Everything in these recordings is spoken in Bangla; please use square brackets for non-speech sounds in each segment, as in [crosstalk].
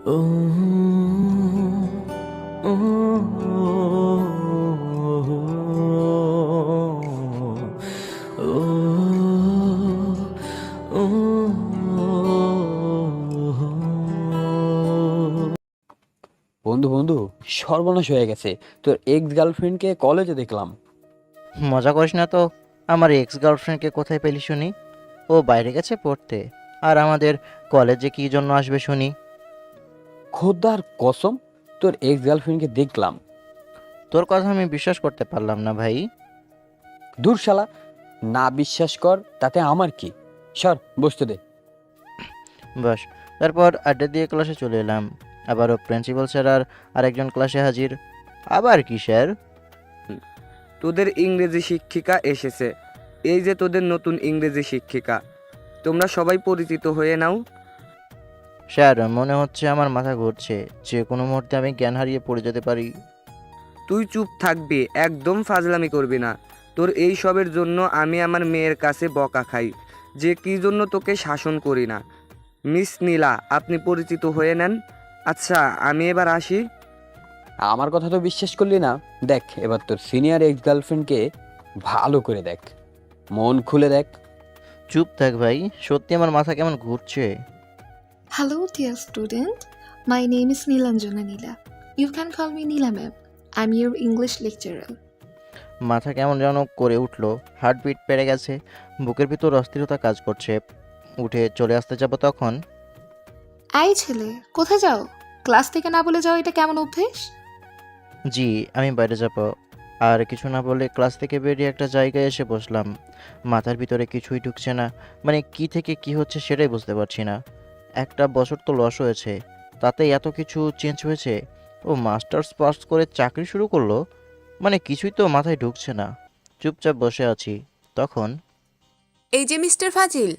বন্ধু বন্ধু, সর্বনাশ হয়ে গেছে। তোর এক্স গার্লফ্রেন্ডকে কলেজে দেখলাম। মজা করিস না তো? আমার এক্স গার্লফ্রেন্ডকে কোথায় পেলি শুনি? ও বাইরে গেছে পড়তে। আর আমাদের কলেজে কী জন্য আসবে শুনি? খোদ্দার কসম তোর এক্স গার্লফ্রেন্ডকে দেখলাম। তোর কথা আমি বিশ্বাস করতে পারলাম না ভাই। দূর শালা না বিশ্বাস কর তাতে আমার কি? সর বসতে দে। বাস তারপর আড্ডা দিয়ে ক্লাসে চলে এলাম। আবারও প্রিন্সিপাল স্যার আর আরেকজন ক্লাসে হাজির। আবার কি স্যার তোদের ইংরেজি শিক্ষিকা এসেছে। এই যে তোদের নতুন ইংরেজি শিক্ষিকা। তোমরা সবাই পরিচিত হয়ে নাও। স্যার মনে হচ্ছে আমার মাথা ঘুরছে। যে কোনো মুহূর্তে আমি জ্ঞান হারিয়ে পড়ে যেতে পারি। তুই চুপ থাকবি একদম ফাজলামি করবি না। তোর এই সবের জন্য আমি আমার মেয়ের কাছে বকা খাই। যে কী জন্য তোকে শাসন করি না। মিস নীলা আপনি পরিচিত হয়ে নেন। আচ্ছা আমি এবার আসি। আমার কথা তো বিশ্বাস করলি না। দেখ এবার তোর সিনিয়র এক্স গার্লফ্রেন্ডকে ভালো করে দেখ। মন খুলে দেখ। চুপ থাক ভাই সত্যি আমার মাথা কেমন ঘুরছে? Hello, dear student. My name is Nilanjana Nila. You can call me Nila ma'am. I'm your English lecturer. মাথা কেমন যেন করে উঠল হার্টবিট বেড়ে গেছে বুকের ভিতর অস্থিরতা কাজ করছে উঠে চলে আসতে যাব তখন এই ছেলে কোথায় যাও ক্লাস থেকে না বলে যাও এটা কেমন অভ্যেস জি আমি বাইরে যাব আর কিছু না বলে ক্লাস থেকে বেরিয়ে একটা জায়গায় এসে বসলাম মাথার ভিতরে কিছুই ঢুকছে না মানে কি থেকে কি হচ্ছে সেটাই বুঝতে পারছি না একটা বছর তো লস হয়েছে। তাতে এত কিছু চেঞ্জ হয়েছে? ও মাস্টার্স পাস করে চাকরি শুরু করল? মানে কিছুই তো মাথায় ঢুকছে না। চুপচাপ বসে আছি। তখন এই যে মিস্টার ফাজিল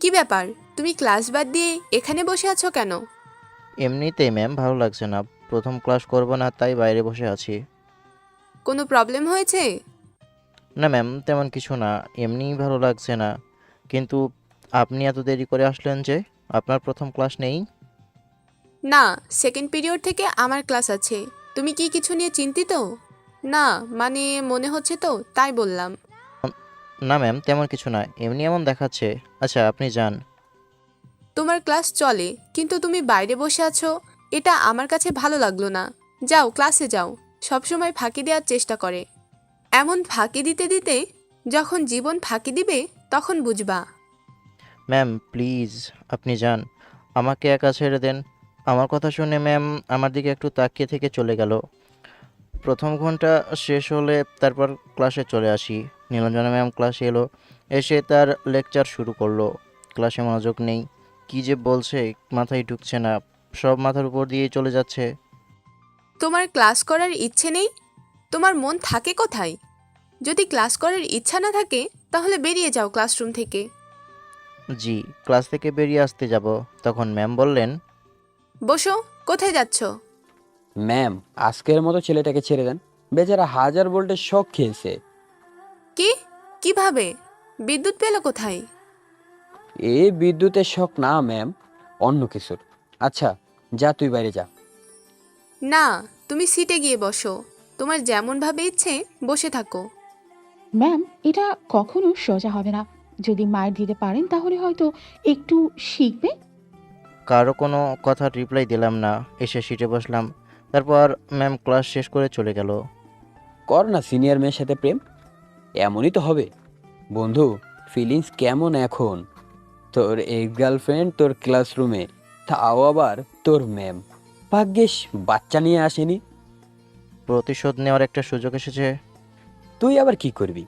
কি ব্যাপার? তুমি ক্লাস বাদ দিয়ে এখানে বসে আছো কেন? এমনিতে ম্যাম ভালো লাগছে না। প্রথম ক্লাস করব না তাই বাইরে বসে আছি। কোনো প্রবলেম হয়েছে? না ম্যাম তেমন কিছু না। এমনিই ভালো লাগছে না। কিন্তু আপনি এত দেরি করে আসলেন যে? আপনার প্রথম ক্লাস নেই? না সেকেন্ড পিরিয়ড থেকে আমার ক্লাস আছে। তুমি কি কিছু নিয়ে চিন্তিত? না মানে মনে হচ্ছে তো তাই বললাম। না ম্যাম তেমন কিছু না এমনি এমন দেখাচ্ছে। আচ্ছা আপনি যান। তোমার ক্লাস চলে কিন্তু তুমি বাইরে বসে আছো এটা আমার কাছে ভালো লাগল না। যাও ক্লাসে যাও সবসময় ফাঁকি দেওয়ার চেষ্টা করে। এমন ফাঁকি দিতে দিতে যখন জীবন ফাঁকি দিবে তখন বুঝবা। ম্যাম প্লিজ আপনি যান। আমাকে একা ছেড়ে দেন। আমার কথা শুনে ম্যাম আমার দিকে একটু তাকিয়ে থেকে চলে গেল। প্রথম ঘণ্টা শেষ হলে তারপর ক্লাসে চলে আসি। নীলঞ্জনা ম্যাম ক্লাসে এলো। এসে তার লেকচার শুরু করল। ক্লাসে মনোযোগ নেই। কী যে বলছে, মাথায় ঢুকছে না। সব মাথার উপর দিয়ে চলে যাচ্ছে। তোমার ক্লাস করার ইচ্ছে নেই? তোমার মন থাকে কোথায়? যদি ক্লাস করার ইচ্ছা না থাকে, তাহলে বেরিয়ে যাও ক্লাসরুম থেকে। জি ক্লাস থেকে বেরিয়ে আসতে যাব। তখন ম্যাম বললেন বসো কোথায় যাচ্ছ? ম্যাম আজকের মতো ছেলেটাকে ছেড়ে দেন। বেচারা হাজার ভোল্টের শখ খেয়েছে। কি? কীভাবে? বিদ্যুৎ পেল কোথায়? এ বিদ্যুতের শখ না ম্যাম অন্য কিছুর। আচ্ছা যা তুই বাইরে যা। না তুমি সিটে গিয়ে বসো। তোমার যেমনভাবে ইচ্ছে বসে থাকো। ম্যাম এটা কখনো সোজা হবে না। যদি মায়ের দিতে পারেন তাহলে হয়তো একটু শিখবে। কারও কোনো কথার রিপ্লাই দিলাম না এসে সিটে বসলাম। তারপর ম্যাম ক্লাস শেষ করে চলে গেল। কর না সিনিয়র মেয়ের সাথে প্রেম। এমনই তো হবে। বন্ধু ফিলিংস কেমন এখন? তোর এক্স গার্লফ্রেন্ড তোর ক্লাসরুমে তাও আবার তোর ম্যাম ভাগ্যিস বাচ্চা নিয়ে আসেনি। প্রতিশোধ নেওয়ার একটা সুযোগ এসেছে। তুই আবার কি করবি?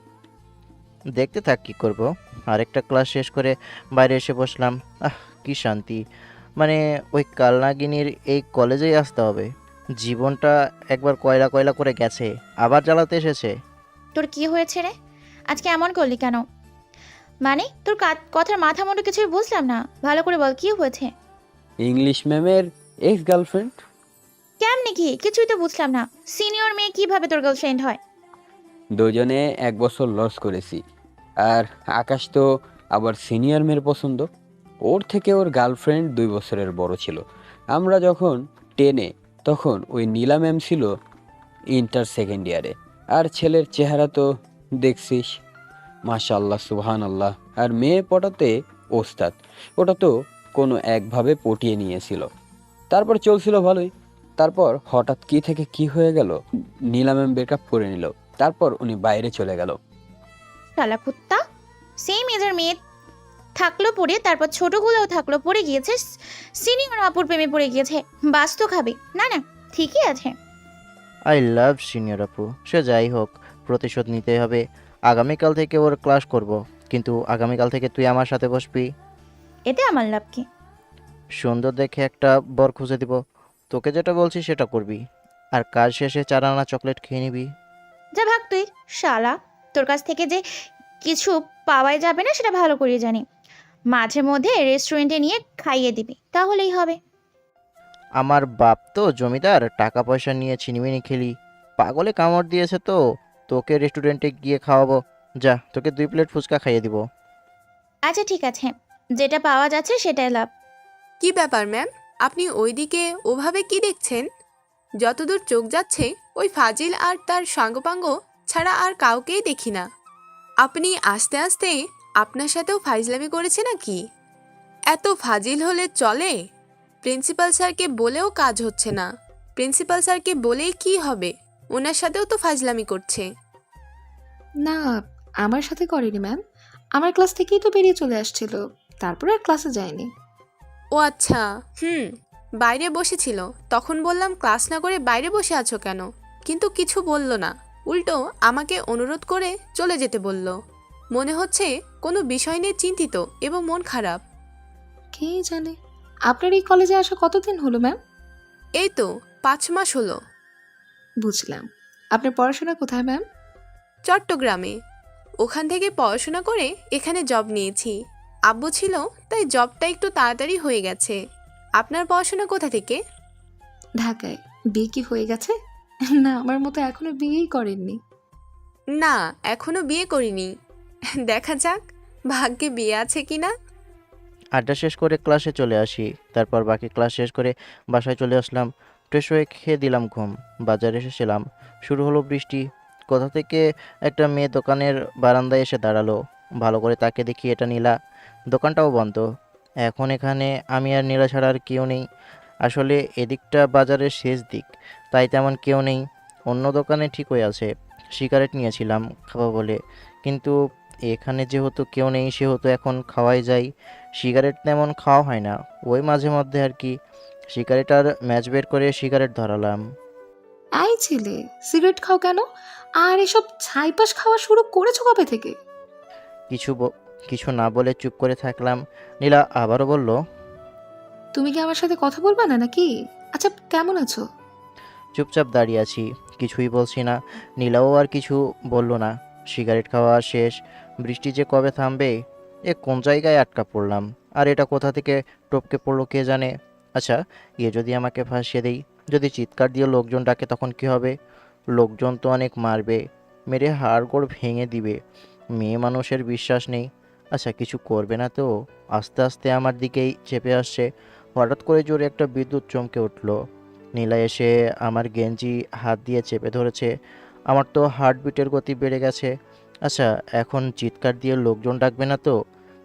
দেখতে থাক কী করব। আরেকটা ক্লাস শেষ করে বাইরে এসে বসলাম। আহ কি শান্তি। মানে ওই কালনাগিনীর এই কলেজেই আসতে হবে। জীবনটা একবার কয়লা কয়লা করে গেছে আবার জ্বালাতে এসেছে। তোর কি হয়েছে রে? আজকে এমন করলি কেন? মানে তোর কথার মাথা মুন্ডু কিছুই বুঝলাম না। ভালো করে বল কি হয়েছে? ইংলিশ ম্যামের এক্স গার্লফ্রেন্ড কেমনি কি? কিছুই তো বুঝলাম না। সিনিয়র মেয়ে কীভাবে তোর গার্লফ্রেন্ড হয়? দুজনে এক বছর লস করেছি। আর আকাশ তো আবার সিনিয়র মেয়ের পছন্দ। ওর থেকে ওর গার্লফ্রেন্ড দুই বছরের বড় ছিল। আমরা যখন টেনে তখন ওই নীলা ম্যাম ছিল ইন্টার সেকেন্ড ইয়ারে আর ছেলের চেহারা তো দেখছিস। মাশাল্লাহ সুবহান আল্লাহ আর মেয়ে পটাতে ওস্তাদ। ওটা তো কোনো একভাবে পটিয়ে নিয়েছিল। তারপর চলছিল ভালোই। তারপর হঠাৎ কি থেকে কি হয়ে গেল, নীলা ম্যাম ব্রেকআপ করে নিল। তারপর উনি বাইরে চলে গেল। শালা কুত্তা। সেম এজের মেয়ে থাকল পড়ে তারপর ছোটগুলোও থাকল পড়ে গিয়েছে সিনিয়র অপর প্রেমে পড়ে গিয়েছে। বাস তো খাবে। না না ঠিকই আছে। আই লাভ সিনিয়র আপু। সে যাই হোক প্রতিশোধ নিতে হবে। আগামীকাল থেকে ওর ক্লাস করব। কিন্তু আগামীকাল থেকে তুই আমার সাথে বসবি। এতে আমার লাভ কি? সুন্দর দেখে একটা বর খুঁজে দিব। তোকে যেটা বলছি সেটা করবি। আর কাজ শেষে চার আনা চকলেট খেয়ে নিবি। যা ভাগ তুই শালা। তোর কাছ থেকে যে কিছু পাওয়াই যাবে না সেটা ভালো করে জানি। মাঝে মধ্যে রেস্টুরেন্টে নিয়ে খাইয়ে দিবি তাহলেই হবে। আমার বাপ তো জমিদার টাকা পয়সা নিয়ে ছিনিমিনি খেলি। পাগলে কামড় দিয়েছে তো তোকে রেস্টুরেন্টে গিয়ে খাওয়াবো। যা তোকে দুই প্লেট ফুচকা খাইয়ে দিব। আচ্ছা ঠিক আছে। যেটা পাওয়া যাচ্ছে সেটাই লাভ। কি ব্যাপার ম্যাম? আপনি ওইদিকে ওভাবে কি দেখছেন? যতদূর চোখ যাচ্ছে ওই ফাজিল আর তার সাঙ্গপাঙ্গ ছাড়া আর কাউকেই দেখি না। আপনি আস্তে আস্তে আপনার সাথেও ফাইজলামি করেছে নাকি? এত ফাজিল হলে চলে? প্রিন্সিপাল স্যারকে বলেও কাজ হচ্ছে না। প্রিন্সিপাল স্যারকে বলেই কি হবে? ওনার সাথেও তো ফাজলামি করছে। না আমার সাথে করেনি ম্যাম। আমার ক্লাস থেকেই তো বেরিয়ে চলে আসছিল। তারপর আর ক্লাসে যায়নি। ও আচ্ছা হুম বাইরে বসেছিল। তখন বললাম ক্লাস না করে বাইরে বসে আছো কেন? কিন্তু কিছু বলল না। উল্টো আমাকে অনুরোধ করে চলে যেতে বলল। মনে হচ্ছে কোনো বিষয় নিয়ে চিন্তিত এবং মন খারাপ। কে জানে? আপনার এই কলেজে আসা কতদিন হলো ম্যাম? এই তো পাঁচ মাস হলো। বুঝলাম। আপনার পড়াশোনা কোথায় ম্যাম? চট্টগ্রামে। ওখান থেকে পড়াশোনা করে এখানে জব নিয়েছি। আব্বু ছিল তাই জবটা একটু তাড়াতাড়ি হয়ে গেছে। আপনার পড়াশোনা কোথা থেকে? ঢাকায়। বিয়ে কি হয়ে গেছে? না আমার মতো এখনও বিয়েই করেননি। না এখনও বিয়ে করিনি। দেখা যাক ভাগ্যে বিয়ে আছে কি না আড্ডা শেষ করে ক্লাসে চলে আসি তারপর বাকি ক্লাস শেষ করে বাসায় চলে আসলাম। ফ্রেশ হয়ে খেয়ে দিলাম ঘুম বাজারে এসেছিলাম। শুরু হলো বৃষ্টি। কোথা থেকে একটা মেয়ে দোকানের বারান্দায় এসে দাঁড়াল। ভালো করে তাকে দেখি এটা নীলা। দোকানটাও বন্ধ। এখন এখানে আমি আর নীলা ছাড়া আর কেউ নেই। আসলে এদিকটা বাজারের শেষ দিক। তাই তেমন কেউ নেই। অন্য দোকানে ঠিকই আছে। সিগারেট নিয়েছিলাম খাব বলে। কিন্তু এখানে যেহেতু কেউ নেই সেহেতু এখন খাওয়াই যায়। সিগারেট তেমন খাওয়া হয় না। ওই মাঝে মধ্যে আর কি। সিগারেট আর ম্যাচ বের করে সিগারেট ধরালাম। এই ছেলে সিগারেট খাও কেন? আর এসব ছাইপাশ খাওয়া শুরু করেছ কবে থেকে? কিছু ব- কিছু না বলে চুপ করে থাকলাম। নীলা আবারও বলল তুমি কি আমার সাথে কথা বলবা না নাকি? আচ্ছা কেমন আছো? চুপচাপ দাঁড়িয়ে আছি, কিছুই বলছি না। নীলাও আর কিছু বলল না। সিগারেট খাওয়া শেষ। বৃষ্টি যে কবে থামবে, এ কোন জায়গায় আটকা পড়লাম? আর এটা কোথা থেকে টপকে পড়ল কে জানে? আচ্ছা এ যদি আমাকে ফাঁসিয়ে দেই, যদি চিৎকার দিয়ে লোকজন ডাকে তখন কি হবে? লোকজন তো অনেক মারবে, মেরে হাড়গোড় ভেঙে দিবে। মেয়ে মানুষের বিশ্বাস নেই। আচ্ছা কিছু করবে না তো? আস্তে আস্তে আমার দিকেই চেপে আসছে। হঠাৎ করে জোরে একটা বিদ্যুৎ চমকে উঠল। নীলা এসে আমার গেঞ্জি হাত দিয়ে চেপে ধরেছে। আমার তো হার্টবিটের গতি বেড়ে গেছে। আচ্ছা এখন চিৎকার দিয়ে লোকজন ডাকবে না তো?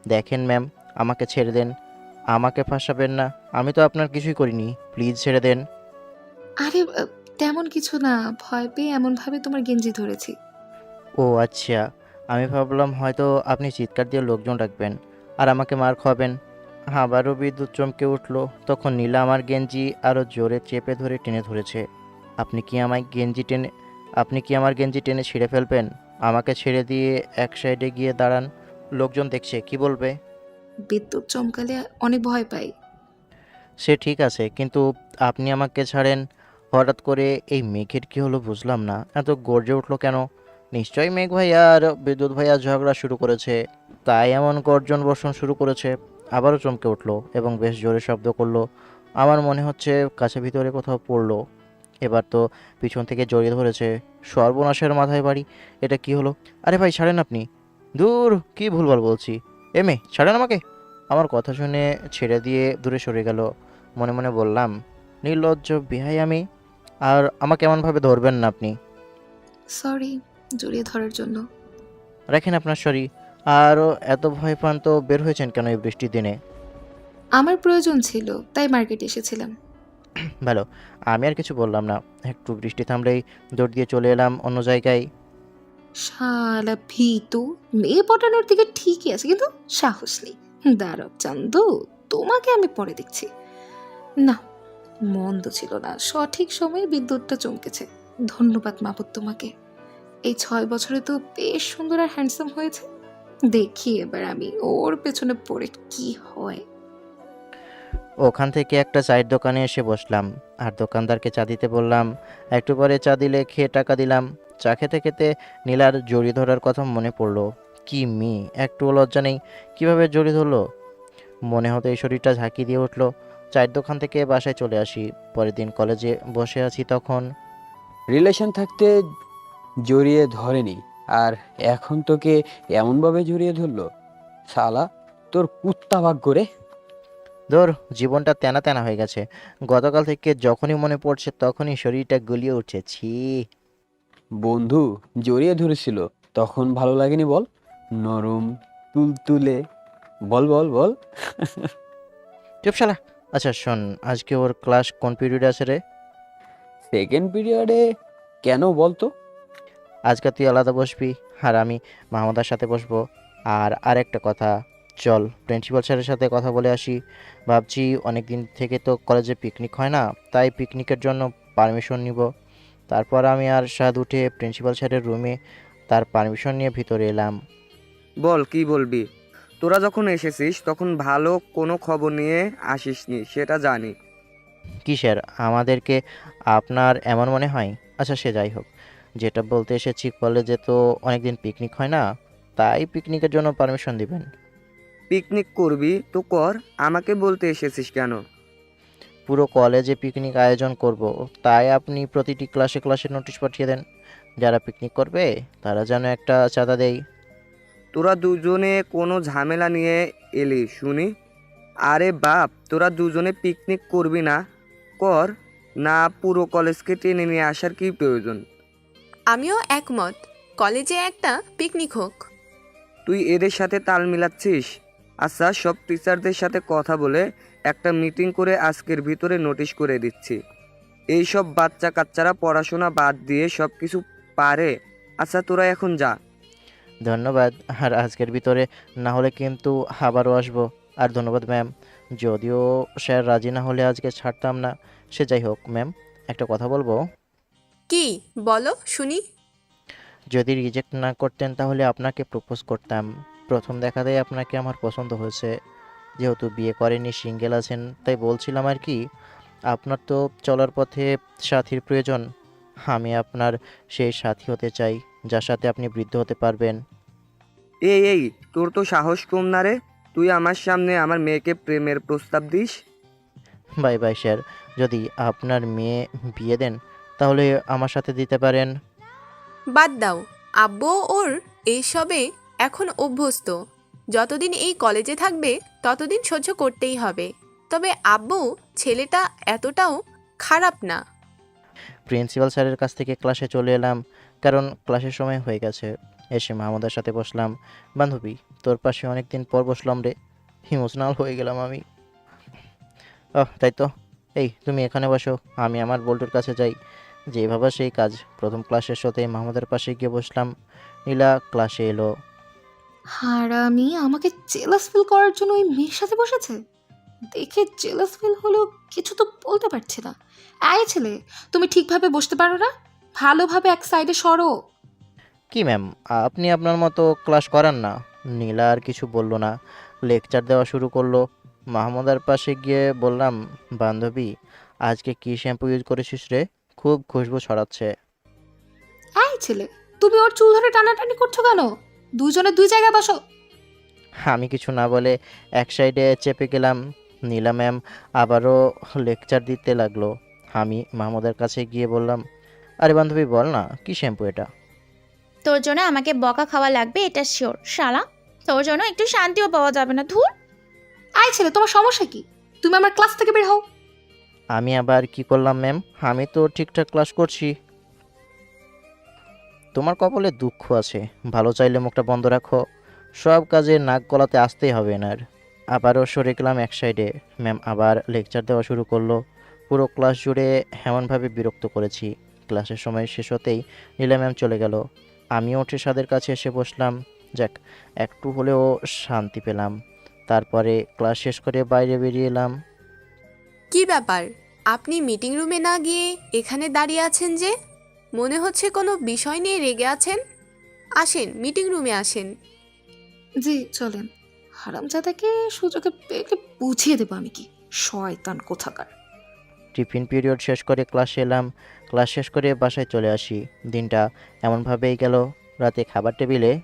দেখেন ম্যাম আমাকে ছেড়ে দেন। আমাকে ফাঁসাবেন না। আমি তো আপনার কিছুই করিনি। প্লিজ ছেড়ে দেন। আরে তেমন কিছু না। ভয় পেয়ে এমনভাবে তোমার গেঞ্জি ধরেছি। ও আচ্ছা। আমি ভাবলাম হয়তো আপনি চিৎকার দিয়ে লোকজন ডাকবেন। আর আমাকে মার খাবেন আবারও বিদ্যুৎ চমকে উঠল। তখন নীলা আমার গেঞ্জি আরও জোরে চেপে ধরে টেনে ধরেছে। আপনি কি আমায় গেঞ্জি টেনে আপনি কি আমার গেঞ্জি টেনে ছিঁড়ে ফেলবেন? আমাকে ছেড়ে দিয়ে এক সাইডে গিয়ে দাঁড়ান। লোকজন দেখছে কি বলবে? বিদ্যুৎ চমকালে অনেক ভয় পাই। সে ঠিক আছে কিন্তু আপনি আমাকে ছাড়েন। হঠাৎ করে এই মেঘের কি হলো বুঝলাম না। এত গর্জে উঠল কেন? নিশ্চয়ই মেঘ ভাইয়া আর বিদ্যুৎ ভাইয়া ঝগড়া শুরু করেছে। তাই এমন গর্জন বর্ষণ শুরু করেছে। আবারও চমকে উঠল এবং বেশ জোরে শব্দ করল আমার মনে হচ্ছে কাছে ভিতরে কোথাও পড়ল। এবার তো পিছন থেকে জড়িয়ে ধরেছে সর্বনাশের মাথায় বাড়ি। এটা কি হলো? আরে ভাই ছাড়েন আপনি। দূর কি ভুলভাল বলছি। এমে ছাড়েন আমাকে। আমার কথা শুনে ছেড়ে দিয়ে দূরে সরে গেল। মনে মনে বললাম নির্লজ্জ বিহাই আমি আর আমাকে এমনভাবে ধরবেন না আপনি। সরি জড়িয়ে ধরার জন্য। রাখেন আপনার শরী আরও এত ভয় পান তো বের হয়েছেন কেন এই বৃষ্টির দিনে? আমার প্রয়োজন ছিল তাই মার্কেটে এসেছিলাম। [clears throat] ভালো আমি আর কিছু বললাম না। একটু বৃষ্টি থামলেই দৌড় দিয়ে চলে এলাম অন্য জায়গায়। শালা ভীতু মেয়ে পটানোর দিকে ঠিকই আছে কিন্তু সাহস নেই। দাঁড়াও চান্দু তোমাকে আমি পরে দেখছি। না মন্দ ছিল না সঠিক সময়ে বিদ্যুৎটা চমকেছে। ধন্যবাদ মাপুত তোমাকে। এই ছয় বছরে তো বেশ সুন্দর আর হ্যান্ডসাম হয়েছে। দেখি এবার আমি ওর পেছনে পড়ে কি হয়? ওখান থেকে একটা চায়ের দোকানে এসে বসলাম আর দোকানদারকে চা দিতে বললাম একটু পরে চা দিলে খেয়ে টাকা দিলাম। চা খেতে খেতে নীলার জড়ি ধরার কথা মনে পড়ল। কি মি একটু লজ্জা নেই কীভাবে জড়ি ধরলো? মনে হতো এই শরীরটা ঝাঁকি দিয়ে উঠল। চায়ের দোকান থেকে বাসায় চলে আসি পরের দিন কলেজে বসে আছি তখন। রিলেশন থাকতে জড়িয়ে ধরেনি আর এখন তোকে এমনভাবে জড়িয়ে ধরলো শালা তোর কুত্তা ভাগ করে ধর জীবনটা তেনা তেনা হয়ে গেছে। গতকাল থেকে যখনই মনে পড়ছে তখনই শরীরটা গলিয়ে উঠছে ছি। বন্ধু জড়িয়ে ধরেছিল তখন ভালো লাগেনি বল? নরম তুলতুলে। বল বল বল। চুপ শালা। আচ্ছা শোন আজকে ওর ক্লাস কোন পিরিয়ড আছে রে? সেকেন্ড পিরিয়ডে কেন বলতো? আজকে তুই আলাদা বসবি আর আমি মাহমুদার সাথে বসবো। আর আরেকটা কথা চল প্রিন্সিপাল স্যারের সাথে কথা বলে আসি। ভাবছি অনেক দিন থেকে তো কলেজে পিকনিক হয় না তাই পিকনিকের জন্য পারমিশন নিব। তারপর আমি আর স্বাদ উঠে প্রিন্সিপাল স্যারের রুমে তার পারমিশন নিয়ে ভিতরে এলাম। বল কি বলবি? তোরা যখন এসেছিস তখন ভালো কোনো খবর নিয়ে আসিসনি সেটা জানি। কি স্যার আমাদেরকে আপনার এমন মনে হয়? আচ্ছা সে যাই হোক। যেটা বলতে এসেছি কলেজে তো অনেকদিন পিকনিক হয় না তাই পিকনিকের জন্য পারমিশন দিবেন। পিকনিক করবি? তো কর আমাকে বলতে এসেছিস কেন? পুরো কলেজে পিকনিক আয়োজন করব তাই আপনি প্রতিটি ক্লাসে ক্লাসে নোটিশ পাঠিয়ে দেন। যারা পিকনিক করবে তারা যেন একটা চাঁদা দেয়। তোরা দুজনে কোনো ঝামেলা নিয়ে এলি শুনি? আরে বাপ তোরা দুজনে পিকনিক করবি না? কর না পুরো কলেজকে টেনে নিয়ে আসার কি প্রয়োজন? আমিও একমত। কলেজে একটা পিকনিক হোক। তুই এদের সাথে তাল মিলাচ্ছিস? আচ্ছা সব টিচারদের সাথে কথা বলে একটা মিটিং করে আজকের ভিতরে নোটিশ করে দিচ্ছি। এই সব বাচ্চা কাচ্চারা পড়াশোনা বাদ দিয়ে সব কিছু পারে। আচ্ছা তোরা এখন যা। ধন্যবাদ। আর আজকের ভিতরে না হলে কিন্তু আবারও আসব। আর ধন্যবাদ ম্যাম। যদিও স্যার রাজি না হলে আজকে ছাড়তাম না। সে যাই হোক ম্যাম একটা কথা বলব? কি? বলো শুনি। যদি রিজেক্ট না করতেন তাহলে আপনাকে প্রপোজ করতাম। প্রথম দেখাতেই আপনাকে আমার পছন্দ হয়েছে। যেহেতু বিয়ে করেনি সিঙ্গেল আছেন তাই বলছিলাম আর কি আপনার তো চলার পথে সাথীর প্রয়োজন। আমি আপনার সেই সাথী হতে চাই যার সাথে আপনি বৃদ্ধ হতে পারবেন। এই এই তোর তো সাহস কম না রে। তুই আমার সামনে আমার মেয়েকে প্রেমের প্রস্তাব দিস। Bye bye sir. যদি আপনার মেয়ে বিয়ে দেন তাহলে আমার সাথে দিতে পারেন। বাদ দাও। আব্বু ওর এইসবে এখন অভ্যস্ত। যতদিন এই কলেজে থাকবে ততদিন সহ্য করতেই হবে। তবে আব্বু ছেলেটা এতটাও খারাপ না। প্রিন্সিপাল স্যারের কাছ থেকে ক্লাসে চলে এলাম কারণ ক্লাসের সময় হয়ে গেছে। এসে মাহমুদার সাথে বসলাম। বান্ধবী তোর পাশে অনেক দিন পর বসলাম রে। ইমোশনাল হয়ে গেলাম আমি। ওহ তাই তো। এই তুমি এখানে বসো আমি আমার বল্টুর কাছে যাই। যেভাবে সেই কাজ। প্রথম ক্লাসের সাথে মাহমুদের পাশে গিয়ে বসলাম। নীলা ক্লাসে এলো। হারামি আমাকে জেলাস ফিল করার জন্য ওই মেয়ের সাথে বসেছে? দেখে জেলাস ফিল হলো কিছু তো বলতে পারছি না। আয় ছেলে তুমি ঠিকভাবে বসতে পারো না? ভালোভাবে এক সাইডে সরো। কি ম্যাম আপনি আপনার মতো ক্লাস করান না। নীলা আর কিছু বলল না। লেকচার দেওয়া শুরু করল। মাহমুদার পাশে গিয়ে বললাম বান্ধবী আজকে কি শ্যাম্পু ইউজ করেছিস রে? খুব খুশবু ছড়াচ্ছে। এই ছেলে তুমি ওর চুল ধরে টানাটানি করছ কেন? দুজনে দুই জায়গায় বসো। আমি কিছু না বলে এক সাইডে চেপে গেলাম। নীলা ম্যাম আবারও লেকচার দিতে লাগল। আমি মাহমুদার কাছে গিয়ে বললাম আরে বান্ধবী বল না কি শ্যাম্পু এটা? তোর জন্য আমাকে বকা খাওয়া লাগবে এটা শিওর শালা। তোর জন্য একটু শান্তিও পাওয়া যাবে না ধুর। এই ছেলে তোমার সমস্যা কি? তুমি আমার ক্লাস থেকে বের হও। আমি আবার কি করলাম ম্যাম আমি তো ঠিকঠাক ক্লাস করছি। তোমার কপালে দুঃখ আছে। ভালো চাইলে মুখটা বন্ধ রাখো। সব কাজে নাক গলাতে আসতেই হবে, এনার। আবারও সরে গেলাম এক সাইডে ম্যাম আবার লেকচার দেওয়া শুরু করল। পুরো ক্লাস জুড়ে এমনভাবে বিরক্ত করেছি। ক্লাসের সময় শেষ হতেই নীলা ম্যাম চলে গেল। আমিও উঠে সাদের কাছে এসে বসলাম। যাক, একটু হলেও শান্তি পেলাম। তারপরে ক্লাস শেষ করে বাইরে বেরিয়ে এলাম। কি ব্যাপার? আপনি মিটিং রুমে না গিয়ে এখানে দাঁড়িয়ে আছেন যে? মনে হচ্ছে কোনো বিষয় নিয়ে রেগে আছেন? আসেন মিটিং রুমে আসেন। জি চলেন। হারামজাদাকে সুযোগে পেলে বুঝিয়ে দেবো আমি কি। শয়তান কোথাকার। টিফিন পিরিয়ড শেষ করে ক্লাসে এলাম। ক্লাস শেষ করে বাসায় চলে আসি। দিনটা এমনভাবেই গেল রাতে খাবার টেবিলে।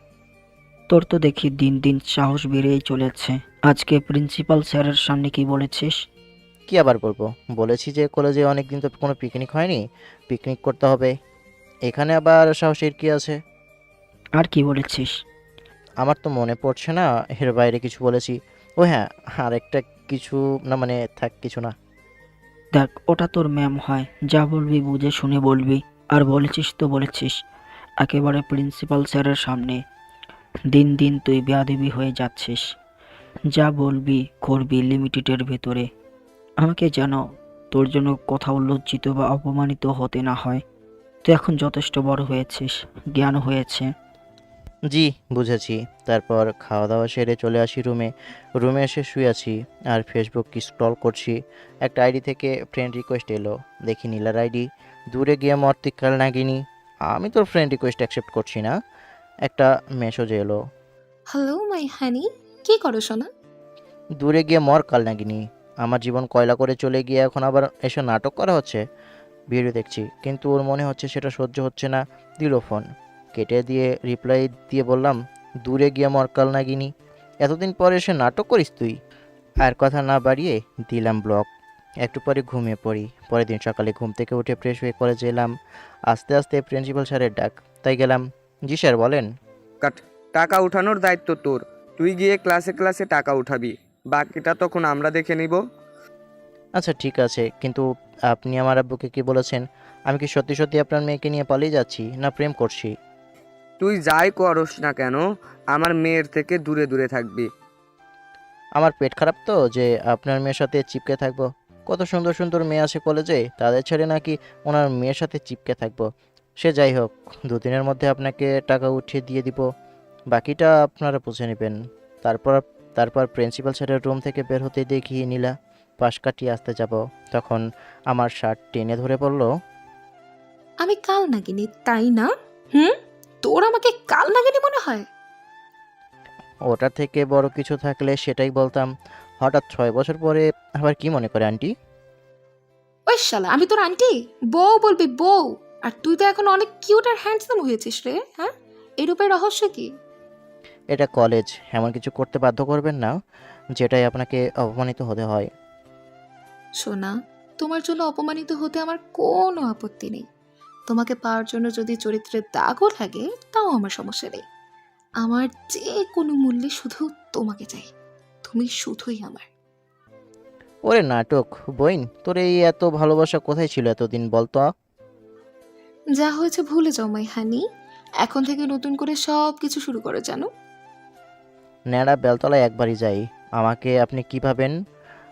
তোর তো দেখি দিন দিন সাহস বেড়েই চলেছে। আজকে প্রিন্সিপাল স্যারের সামনে কি বলেছিস? কি আবার বলব? বলেছি যে কলেজে অনেক দিন তো কোনো পিকনিক হয়নি। পিকনিক করতে হবে। এখানে আবার সাহসের কি আছে? আর কি বলেছিস? আমার তো মনে পড়ছে না এর বাইরে কিছু বলেছি। ও হ্যাঁ আর একটা কিছু না মানে থাক কিছু না। দেখ ওটা তোর ম্যাম হয়। যা বলবি বুঝে শুনে বলবি। আর বলেছিস তো বলেছিস। একেবারে প্রিন্সিপাল স্যারের সামনে। দিন দিন তুই বেয়াদেবি হয়ে যাচ্ছিস। যা বলবি করবি লিমিটেডের ভেতরে। আমাকে যেন তোর জন্য কোথাও লজ্জিত বা অপমানিত হতে না হয়। তুই এখন যথেষ্ট বড় হয়েছিস জ্ঞান হয়েছে। জি বুঝেছি। তারপর খাওয়া দাওয়া সেরে চলে আসি রুমে। রুমে এসে শুয়ে আছি আর ফেসবুক স্ক্রল করছি। একটা আইডি থেকে ফ্রেন্ড রিকোয়েস্ট এলো। দেখি নীলার আইডি দূরে গিয়ে মর্তিকাল নাগিনি। আমি তোর ফ্রেন্ড রিকোয়েস্ট অ্যাকসেপ্ট করছি না। একটা মেসেজ এলো। হ্যালো মাই হানি কি করো সোনা? দূরে গিয়ে মর কাল নাগিনি। আমার জীবন কয়লা করে চলে গিয়ে এখন আবার এসে নাটক করা হচ্ছে? ভিডিও দেখছি, কিন্তু ওর মনে হচ্ছে সেটা সহ্য হচ্ছে না। দিল ফোন, কেটে দিয়ে রিপ্লাই দিয়ে বললাম, দূরে গিয়ে মরকাল নাগিনি, এতদিন পরে এসে নাটক করিস তুই? আর কথা না বাড়িয়ে দিলাম ব্লক একটু পরে ঘুমিয়ে পড়ি। পরের দিন সকালে ঘুম থেকে উঠে ফ্রেশ হয়ে কলেজে এলাম। আস্তে আস্তে প্রিন্সিপাল স্যারের ডাক, তাই গেলাম। জি স্যার, বলেন। কাট, টাকা উঠানোর দায়িত্ব তোর। তুই গিয়ে ক্লাসে ক্লাসে টাকা উঠাবি। বাকিটা তখন আমরা দেখে নিব। আচ্ছা ঠিক আছে কিন্তু আপনি আমার আব্বুকে কি বলেছেন? আমি কি সত্যি সত্যি আপনার মেয়েকে নিয়ে পালিয়ে যাচ্ছি না প্রেম করছি? তুই যাই করস না কেন আমার মেয়ের থেকে দূরে দূরে থাকবি। আমার পেট খারাপ তো যে আপনার মেয়ের সাথে চিপকে থাকব। কত সুন্দর সুন্দর মেয়ে আছে কলেজে তাদের ছেড়ে নাকি ওনার মেয়ের সাথে চিপকে থাকব। সে যাই হোক দুদিনের মধ্যে আপনাকে টাকা উঠিয়ে দিয়ে দিব। বাকিটা আপনারা বুঝে নেবেন। তারপর তারপর প্রিন্সিপাল স্যারের রুম থেকে বের হতে দেখি নীলা পাশ কাটিয়ে আসতে যাব। তখন আমার শার্ট টেনে ধরে পড়ল আমি কাল নাগিনি তাই না? হুম? তোর আমাকে কাল নাগিনি মনে হয়? ওটা থেকে বড় কিছু থাকলে সেটাই বলতাম। হঠাৎ ছয় বছর পরে আবার কি মনে করে আন্টি? ওই শালা আমি তোর আন্টি? বউ বলবি বউ। আর তুই তো এখন অনেক কিউট আর হ্যান্ডসাম হয়েছিস রে হ্যাঁ? এই রূপের রহস্য কি? এটা কলেজ এমন কিছু করতে বাধ্য করবেন না যেটাই আপনাকে অপমানিত হতে হয়। সোনা তোমার জন্য অপমানিত হতে আমার কোনো আপত্তি নেই। তোমাকে পাওয়ার জন্য যদি চরিত্রের দাগও লাগে তাও আমার সমস্যা নেই। আমার যে কোনো মূল্যে শুধু তোমাকে চাই। তুমি শুধুই আমার। ওরে নাটক বইন তোর এই এত ভালোবাসা কোথায় ছিল এতদিন বলতো যা হয়েছে ভুলে যাও মাই হানি এখন থেকে নতুন করে সব কিছু শুরু করো জানো? ন্যাড়া বেলতলায় একবারই যাই। আমাকে আপনি কি ভাবেন?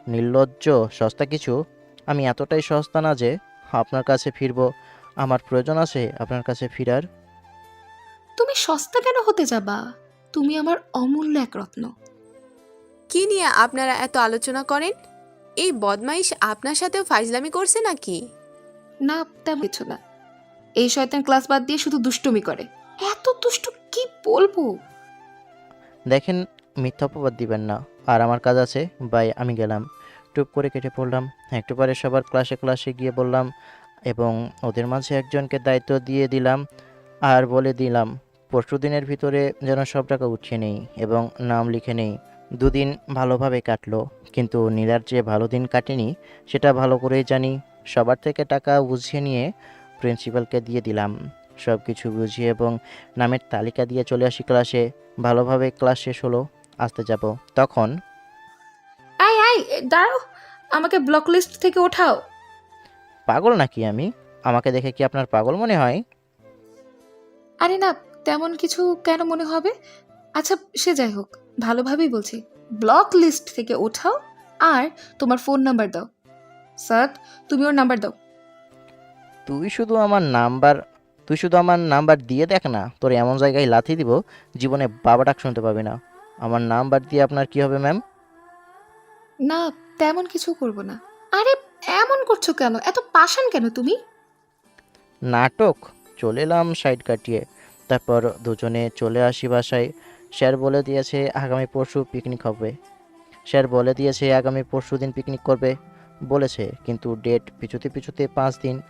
নির্লজ্জ সস্তা কিছু? আমি এতটাই সস্তা না যে আপনার কাছে ফিরবো। আমার প্রয়োজন আছে আপনার কাছে ফিরার। তুমি সস্তা কেন হতে যাবা? তুমি আমার অমূল্য এক রত্ন। কি নিয়ে আপনারা এত আলোচনা করেন? এই বদমাইশ আপনার সাথেও ফাইজলামি করছে নাকি? না তেমন কিছু না। এই শয়তান ক্লাস বাদ দিয়ে শুধু দুষ্টুমি করে। এত দুষ্টু কি বলব? দেখেন, মিথ্যা অপবাদ দিবেন না। আর আমার কাজ আছে বাই আমি গেলাম। টুপ করে কেটে পড়লাম। একটু পরে সবার ক্লাসে ক্লাসে গিয়ে বললাম এবং ওদের মাঝে একজনকে দায়িত্ব দিয়ে দিলাম আর বলে দিলাম পরশু দিনের ভিতরে যেন সব টাকা উঠিয়ে নেই এবং নাম লিখে নেই। দুদিন ভালোভাবে কাটলো, কিন্তু নীলার যে ভালো দিন কাটেনি, সেটা ভালো করেই জানি। সবার থেকে টাকা বুঝিয়ে নিয়ে প্রিন্সিপালকে দিয়ে দিলাম। সব কিছু বুঝিয়ে এবং নামের তালিকা দিয়ে চলে আসি ক্লাসে। ভালোভাবে ক্লাস শেষ হলো আসতে যাব। তখন আই আই দাঁড়াও আমাকে ব্লক লিস্ট থেকে ওঠাও। পাগল নাকি আমি? আমাকে দেখে কি আপনার পাগল মনে হয়? আরে না তেমন কিছু কেন মনে হবে? আচ্ছা সে যাই হোক ভালোভাবেই বলছি। ব্লক লিস্ট থেকে ওঠাও আর তোমার ফোন নাম্বার দাও। স্যার তুমি ওর নাম্বার দাও। তুই শুধু আমার নাম্বার তুই শুধু আমার নাম্বার দিয়ে দেখ না তোর এমন জায়গায় লাথি দিব জীবনে বাবা ডাক শুনতে পাবি না। আমার নাম্বার দিয়ে আপনার কি হবে ম্যাম? না তেমন কিছু করব না। আরে এমন করছ কেন? এত পাষাণ কেন তুমি? নাটক? চলে এলাম সাইড কাটিয়ে। তারপর দুজনে চলে আসি বাসায়। স্যার বলে দিয়েছে আগামী পরশু পিকনিক হবে। স্যার বলে দিয়েছে আগামী পরশু দিন পিকনিক করবে। বলেছে কিন্তু ডেট পিছুতে পিছুতে পাঁচ দিন।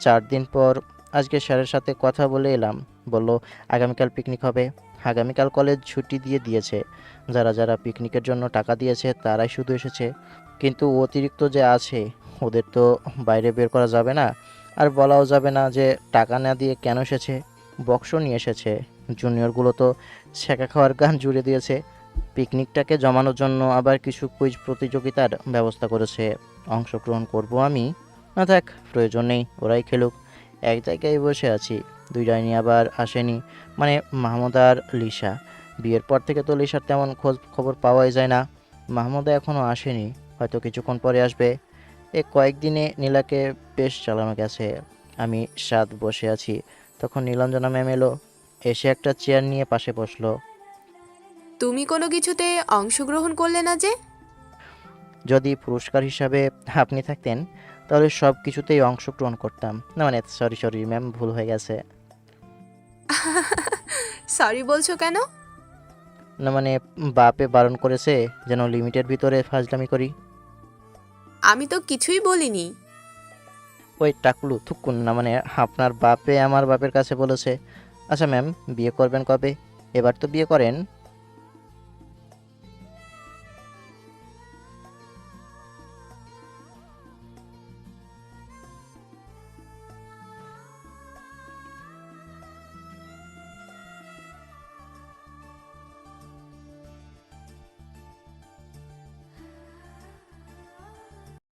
চার দিন পর আজকে স্যারের সাথে কথা বলে এলাম। বলল, আগামীকাল পিকনিক হবে। আগামীকাল কলেজ ছুটি দিয়ে দিয়েছে। যারা যারা পিকনিকের জন্য টাকা দিয়েছে, তারাই শুধু এসেছে। কিন্তু অতিরিক্ত যে আছে, ওদের তো বাইরে বের করা যাবে না। আর বলাও যাবে না যে টাকা না দিয়ে কেন এসেছে। বক্স নিয়ে এসেছে। জুনিয়রগুলো তো ছেঁকা খাওয়ার গান জুড়ে দিয়েছে। পিকনিকটাকে জমানোর জন্য আবার কিছু কুইজ প্রতিযোগিতার ব্যবস্থা করেছে। অংশগ্রহণ করব আমি? না থাক, প্রয়োজন নেই। ওরাই খেলুক। এক জায়গায় বসে আছি দুই ডাইনি আবার আসেনি। মানে মাহমুদা আর লিসা। বিয়ের পর থেকে তো লিসার তেমন খোঁজ খবর পাওয়াই যায় না। মাহমুদা এখনও আসেনি হয়তো কিছুক্ষণ পরে আসবে। এ কয়েকদিনে নীলাকে বেশ চালানো গেছে। আমি সাত বসে আছি। তখন নীলাঞ্জনা ম্যাম এলো এসে একটা চেয়ার নিয়ে পাশে বসল। তুমি কোনো কিছুতে অংশগ্রহণ করলে না যে? যদি পুরস্কার হিসাবে আপনি থাকতেন তাহলে সব কিছুতেই অংশগ্রহণ করতাম। না মানে সরি সরি ম্যাম ভুল হয়ে গেছে। [laughs] সরি বলছো কেন? না মানে বাপে বারণ করেছে যেন লিমিটের ভিতরে ফাজলামি করি। আমি তো কিছুই বলিনি। ওই টাকলু থুকুন না মানে আপনার বাপে আমার বাপের কাছে বলেছে। আচ্ছা ম্যাম বিয়ে করবেন কবে? এবার তো বিয়ে করেন।